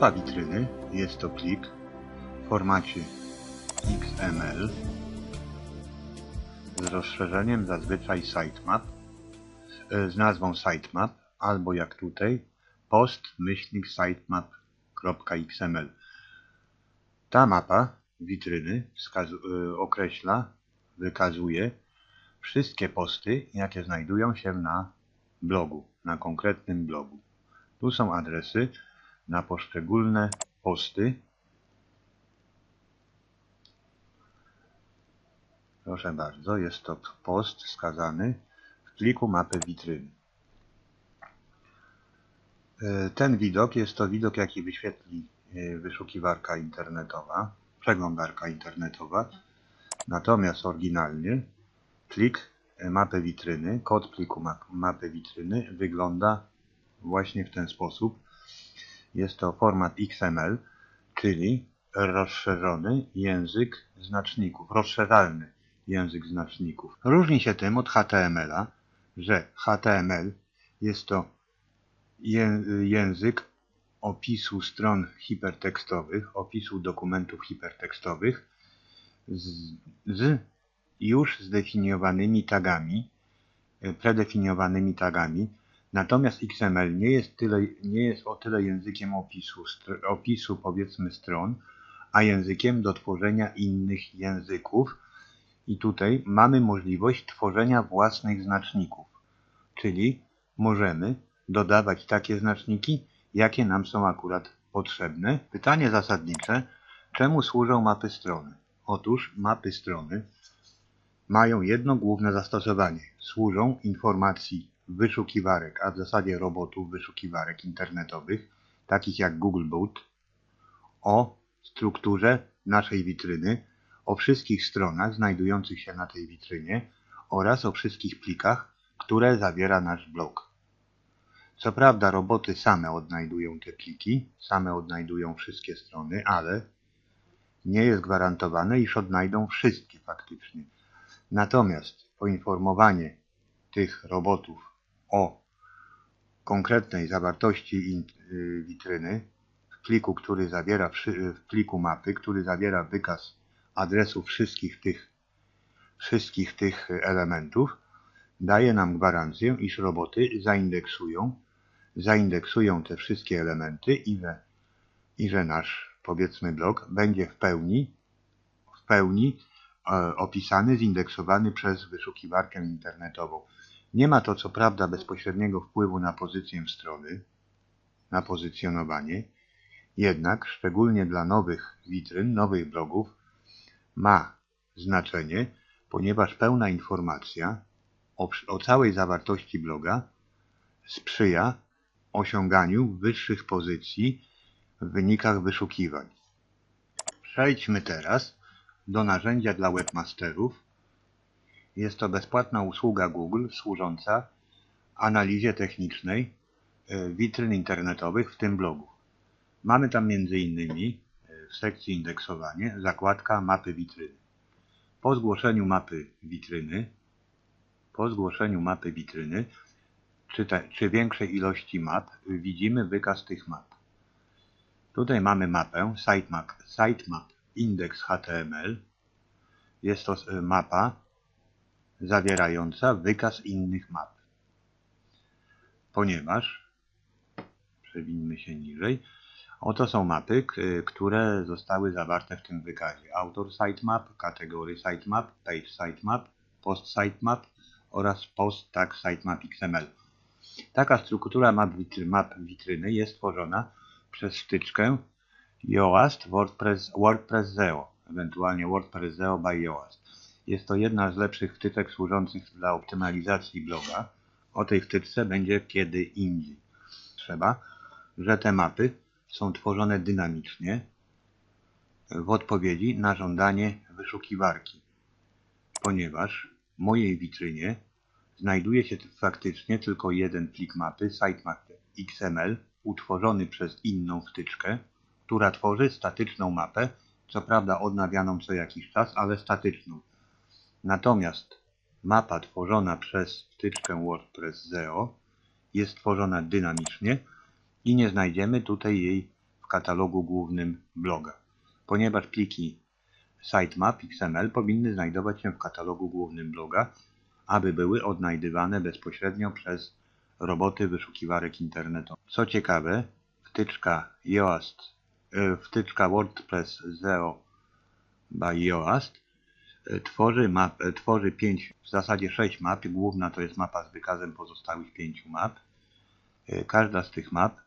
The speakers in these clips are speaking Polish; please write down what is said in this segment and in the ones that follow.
Mapa witryny jest to plik w formacie XML z rozszerzeniem zazwyczaj sitemap e, z nazwą sitemap albo jak tutaj post sitemap.xml Ta mapa witryny e, określa, wykazuje wszystkie posty, jakie znajdują się na blogu, na konkretnym blogu. Tu są adresy na poszczególne posty. Proszę bardzo, jest to post wskazany w pliku mapy witryny. E, Ten widok jest to widok, jaki wyświetli e, wyszukiwarka internetowa, przeglądarka internetowa. Natomiast oryginalnie plik e, mapy witryny, kod pliku map, mapy witryny wygląda właśnie w ten sposób. Jest to format XML, czyli rozszerzony język znaczników, rozszerzalny język znaczników. Różni się tym od HTML-a, że HTML jest to ję język opisu stron hipertekstowych, opisu dokumentów hipertekstowych z, z już zdefiniowanymi tagami, predefiniowanymi tagami, Natomiast XML nie jest, tyle, nie jest o tyle językiem opisu, opisu powiedzmy stron, a językiem do tworzenia innych języków. I tutaj mamy możliwość tworzenia własnych znaczników, czyli możemy dodawać takie znaczniki, jakie nam są akurat potrzebne. Pytanie zasadnicze, czemu służą mapy strony? Otóż mapy strony mają jedno główne zastosowanie. Służą informacji wyszukiwarek, a w zasadzie robotów wyszukiwarek internetowych, takich jak Googlebot, o strukturze naszej witryny, o wszystkich stronach znajdujących się na tej witrynie oraz o wszystkich plikach, które zawiera nasz blog. Co prawda roboty same odnajdują te pliki, same odnajdują wszystkie strony, ale nie jest gwarantowane, iż odnajdą wszystkie faktycznie. Natomiast poinformowanie tych robotów o konkretnej zawartości y, witryny w pliku, który zawiera w pliku mapy, który zawiera wykaz adresów wszystkich tych wszystkich tych elementów, daje nam gwarancję, iż roboty zaindeksują zaindeksują te wszystkie elementy i że, i że nasz powiedzmy blog będzie w pełni w pełni e, opisany, zindeksowany przez wyszukiwarkę internetową. Nie ma to co prawda bezpośredniego wpływu na pozycję strony, na pozycjonowanie, jednak szczególnie dla nowych witryn, nowych blogów ma znaczenie, ponieważ pełna informacja o, o całej zawartości bloga sprzyja osiąganiu wyższych pozycji w wynikach wyszukiwań. Przejdźmy teraz do narzędzia dla webmasterów, jest to bezpłatna usługa Google służąca analizie technicznej e, witryn internetowych, w tym blogu. Mamy tam m.in. E, w sekcji indeksowanie zakładka mapy witryny. Po zgłoszeniu mapy witryny, po zgłoszeniu mapy witryny, czy, te, czy większej ilości map, widzimy wykaz tych map. Tutaj mamy mapę sitemap, sitemap index HTML. Jest to e, mapa zawierająca wykaz innych map. Ponieważ, przewińmy się niżej, oto są mapy, które zostały zawarte w tym wykazie. Autor sitemap, kategory sitemap, page sitemap, post sitemap oraz post tag sitemap XML. Taka struktura map, witry, map witryny jest tworzona przez wtyczkę Yoast WordPress, WordPress ZEO, ewentualnie WordPress ZEO by Yoast. Jest to jedna z lepszych wtyczek służących dla optymalizacji bloga. O tej wtyczce będzie kiedy indziej. Trzeba, że te mapy są tworzone dynamicznie w odpowiedzi na żądanie wyszukiwarki, ponieważ w mojej witrynie znajduje się faktycznie tylko jeden plik mapy sitemap XML utworzony przez inną wtyczkę, która tworzy statyczną mapę, co prawda odnawianą co jakiś czas, ale statyczną. Natomiast mapa tworzona przez wtyczkę WordPress ZEO jest tworzona dynamicznie i nie znajdziemy tutaj jej w katalogu głównym bloga, ponieważ pliki sitemap XML powinny znajdować się w katalogu głównym bloga, aby były odnajdywane bezpośrednio przez roboty wyszukiwarek internetowych. Co ciekawe, wtyczka Yoast, e, wtyczka WordPress SEO by Yoast tworzy, map, e, tworzy w zasadzie sześć map. Główna to jest mapa z wykazem pozostałych pięciu map. Każda z tych map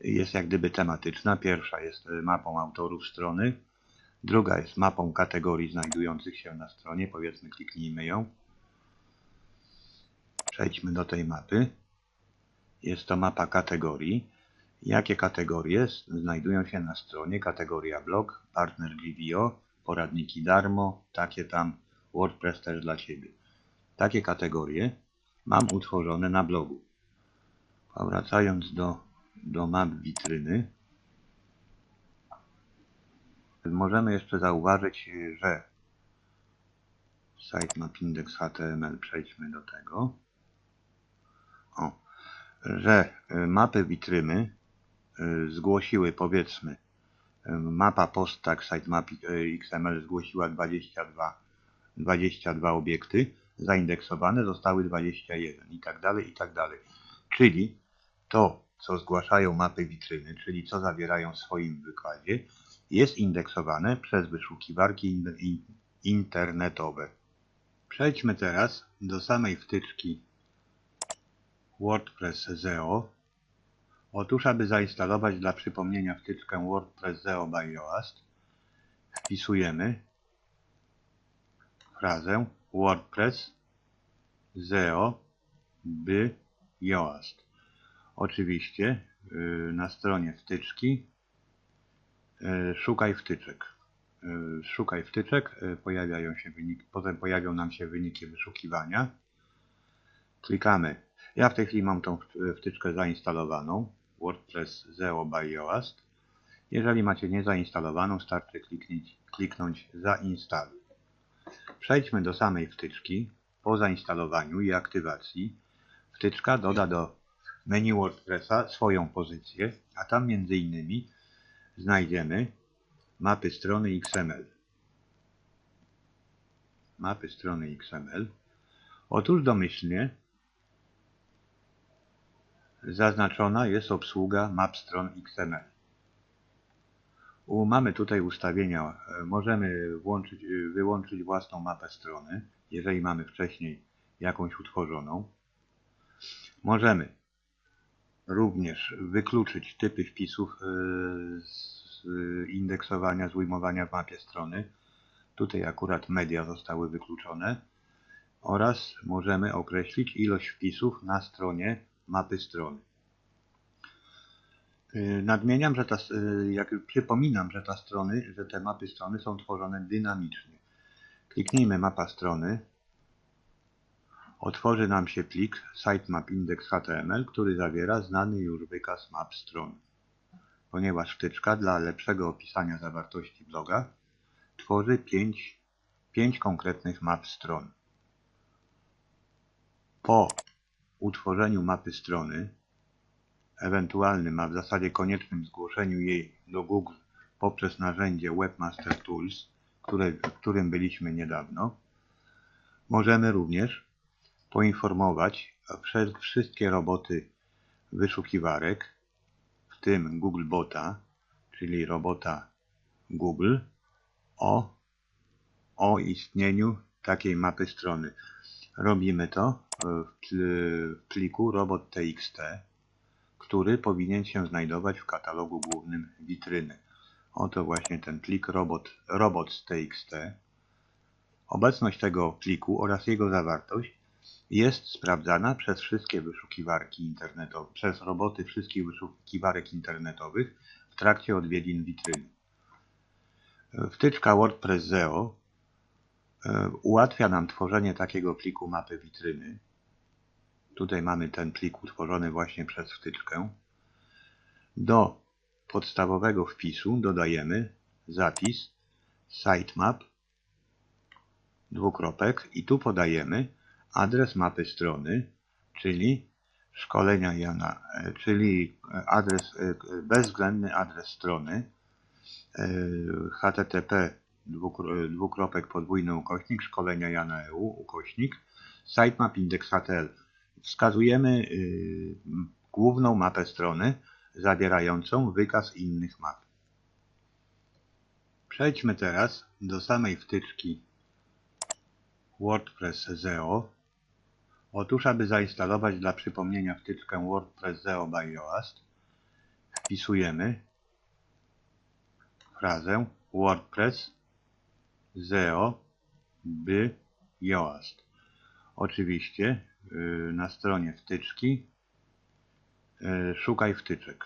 jest jak gdyby tematyczna. Pierwsza jest mapą autorów strony, druga jest mapą kategorii znajdujących się na stronie. Powiedzmy, kliknijmy ją. Przejdźmy do tej mapy. Jest to mapa kategorii. Jakie kategorie znajdują się na stronie? Kategoria blog, partner Grivio, poradniki darmo, takie tam WordPress też dla siebie. Takie kategorie mam utworzone na blogu. Wracając do, do map witryny, możemy jeszcze zauważyć, że sitemap index HTML, przejdźmy do tego, o, że mapy witryny y, zgłosiły powiedzmy mapa post sitemap XML zgłosiła 22, 22 obiekty, zaindeksowane zostały 21 i tak dalej, i tak dalej. Czyli to, co zgłaszają mapy witryny, czyli co zawierają w swoim wykładzie, jest indeksowane przez wyszukiwarki internetowe. Przejdźmy teraz do samej wtyczki WordPress SEO. Otóż, aby zainstalować dla przypomnienia wtyczkę WordPress SEO by Yoast, wpisujemy frazę WordPress SEO by Yoast. Oczywiście y, na stronie wtyczki y, szukaj wtyczek. Y, szukaj wtyczek, pojawiają się wyniki, potem pojawią nam się wyniki wyszukiwania. Klikamy ja w tej chwili mam tą wtyczkę zainstalowaną, WordPress SEO by Yoast. Jeżeli macie niezainstalowaną, starczy kliknąć, kliknąć zainstaluj. Przejdźmy do samej wtyczki. Po zainstalowaniu i aktywacji wtyczka doda do menu WordPressa swoją pozycję, a tam między innymi znajdziemy mapy strony XML. Mapy strony XML. Otóż domyślnie Zaznaczona jest obsługa map stron XML. U, mamy tutaj ustawienia. E, możemy włączyć, e, wyłączyć własną mapę strony, jeżeli mamy wcześniej jakąś utworzoną. Możemy również wykluczyć typy wpisów e, z indeksowania, z ujmowania w mapie strony. Tutaj akurat media zostały wykluczone. Oraz możemy określić ilość wpisów na stronie mapy strony. Nadmieniam, że ta, y, jak przypominam, że ta strony, że te mapy strony są tworzone dynamicznie. Kliknijmy mapa strony. Otworzy nam się plik sitemap index.html, który zawiera znany już wykaz map stron. Ponieważ wtyczka dla lepszego opisania zawartości bloga tworzy 5, 5 konkretnych map stron. Po utworzeniu mapy strony, ewentualnym, a w zasadzie koniecznym zgłoszeniu jej do Google poprzez narzędzie Webmaster Tools, które, w którym byliśmy niedawno, możemy również poinformować wszystkie roboty wyszukiwarek, w tym Googlebota, czyli robota Google, o, o istnieniu takiej mapy strony. Robimy to w pliku robot.txt, który powinien się znajdować w katalogu głównym witryny. Oto właśnie ten plik robot, robots.txt. Obecność tego pliku oraz jego zawartość jest sprawdzana przez wszystkie wyszukiwarki internetowe, przez roboty wszystkich wyszukiwarek internetowych w trakcie odwiedzin witryny. Wtyczka WordPress SEO E, ułatwia nam tworzenie takiego pliku mapy witryny. Tutaj mamy ten plik utworzony właśnie przez wtyczkę. Do podstawowego wpisu dodajemy zapis sitemap dwukropek i tu podajemy adres mapy strony, czyli szkolenia Jana, e, czyli adres, e, bezwzględny adres strony e, http dwukropek podwójny ukośnik szkolenia Jana EU ukośnik sitemap index.htl wskazujemy y, główną mapę strony zawierającą wykaz innych map. Przejdźmy teraz do samej wtyczki WordPress ZEO. Otóż, aby zainstalować dla przypomnienia wtyczkę WordPress ZEO by Yoast, wpisujemy frazę WordPress ZEO by Yoast. Oczywiście y, na stronie wtyczki y, szukaj wtyczek.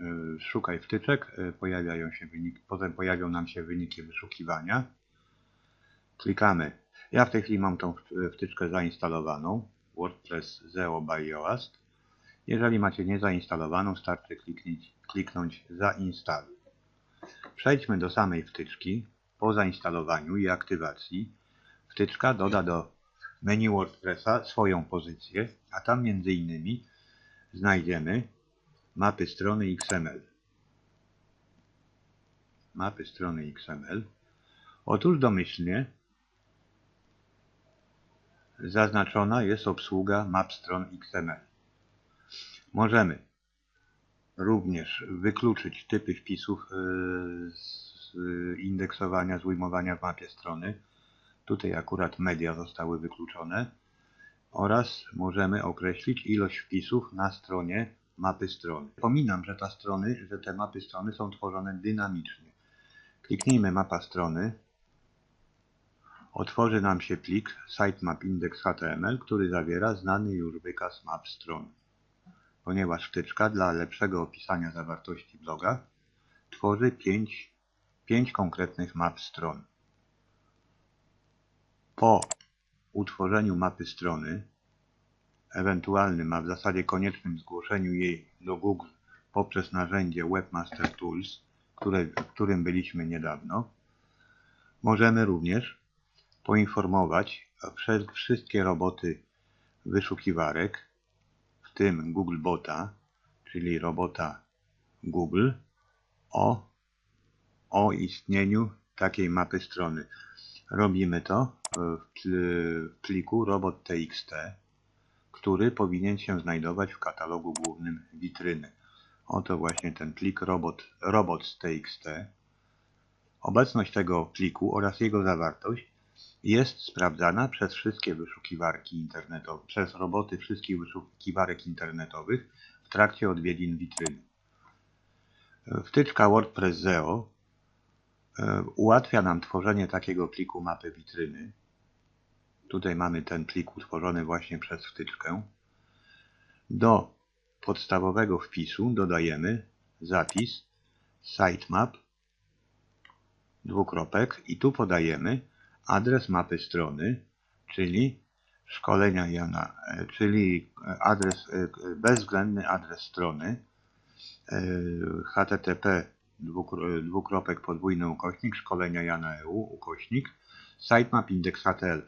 Y, Szukaj wtyczek, pojawiają się wyniki, potem pojawią nam się wyniki wyszukiwania. Klikamy. Ja w tej chwili mam tą wtyczkę zainstalowaną. WordPress ZEO by Yoast. Jeżeli macie niezainstalowaną, starczy kliknąć, kliknąć zainstaluj. Przejdźmy do samej wtyczki. Po zainstalowaniu i aktywacji wtyczka doda do menu WordPressa swoją pozycję, a tam między innymi znajdziemy mapy strony XML. Mapy strony XML. Otóż domyślnie zaznaczona jest obsługa map stron XML. Możemy również wykluczyć typy wpisów yy, z yy, indeksowania, z ujmowania w mapie strony. Tutaj akurat media zostały wykluczone. Oraz możemy określić ilość wpisów na stronie mapy strony. Przypominam, że, ta strony, że te mapy strony są tworzone dynamicznie. Kliknijmy mapa strony. Otworzy nam się plik sitemap index.html, który zawiera znany już wykaz map stron. Ponieważ wtyczka dla lepszego opisania zawartości bloga tworzy 5, 5 konkretnych map stron. Po utworzeniu mapy strony, ewentualnym, a w zasadzie koniecznym zgłoszeniu jej do Google poprzez narzędzie Webmaster Tools, które, którym byliśmy niedawno, możemy również poinformować wszystkie roboty wyszukiwarek, w tym Googlebota, czyli robota Google, o, o istnieniu takiej mapy strony. Robimy to e, w pl- w pliku robot.txt, który powinien się znajdować w katalogu głównym witryny. Oto właśnie ten plik robot, robots.txt. Obecność tego pliku oraz jego zawartość jest sprawdzana przez wszystkie wyszukiwarki internetowe, przez roboty wszystkich wyszukiwarek internetowych w trakcie odwiedzin witryny. E, Wtyczka WordPress ZEO ułatwia nam tworzenie takiego pliku mapy witryny. Tutaj mamy ten plik utworzony właśnie przez wtyczkę. Do podstawowego wpisu dodajemy zapis sitemap dwukropek i tu podajemy adres mapy strony, czyli szkolenia Jana, e, czyli adres, e, bezwzględny adres strony e, http dwukropek podwójny ukośnik szkolenia Jana EU ukośnik sitemap index.htl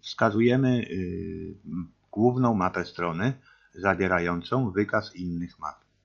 wskazujemy y, główną mapę strony zawierającą wykaz innych map.